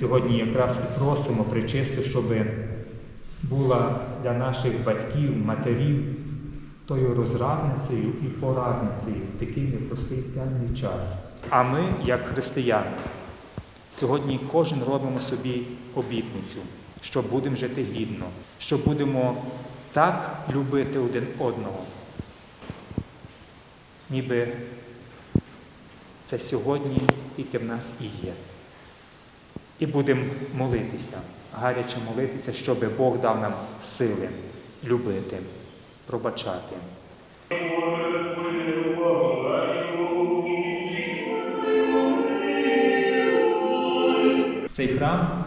сьогодні якраз і просимо причисту, щоб була для наших батьків, матерів тою розрадницею і порадницею в такий непростий темний час. А ми, як християни, сьогодні кожен робимо собі обітницю, що будемо жити гідно, що будемо так любити один одного, ніби це сьогодні тільки в нас і є. І будемо молитися, гаряче молитися, щоб Бог дав нам сили любити, пробачати. Цей храм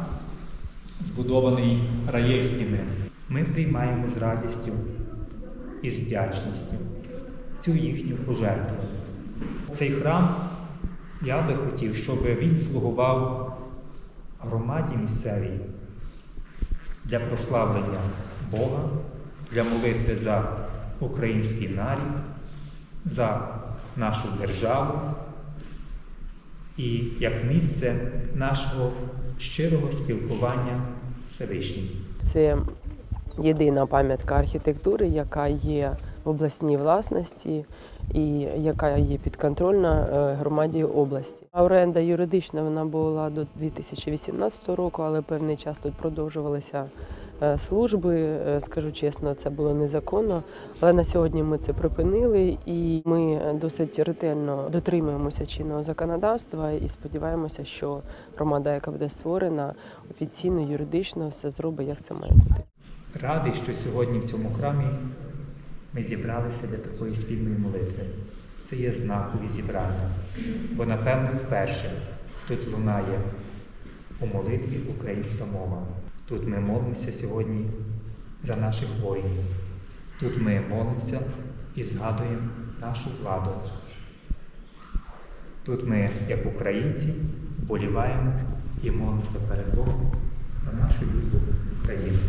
збудований раєвськими. Ми приймаємо з радістю і з вдячністю цю їхню пожертву. Цей храм я би хотів, щоб він слугував громаді місцевій для прославлення Бога, для молитви за український нарід, за нашу державу і як місце нашого щирого спілкування з Всевишнім. Це єдина пам'ятка архітектури, яка є в обласній власності і яка є підконтрольна е, громаді області. Оренда юридична вона була до 2018 року, але певний час тут продовжувалися е, служби. Е, Скажу чесно, це було незаконно. Але на сьогодні ми це припинили, і ми досить ретельно дотримуємося чинного законодавства і сподіваємося, що громада, яка буде створена, офіційно, юридично все зробить, як це має бути. Радий, що сьогодні в цьому храмі ми зібралися для такої спільної молитви. Це є знакові зібрання, бо напевно вперше тут лунає у молитві українська мова. Тут ми молимося сьогодні за наших воїнів. Тут ми молимося і згадуємо нашу владу. Тут ми, як українці, вболіваємо і молимося перед Богом за нашу любу Україну.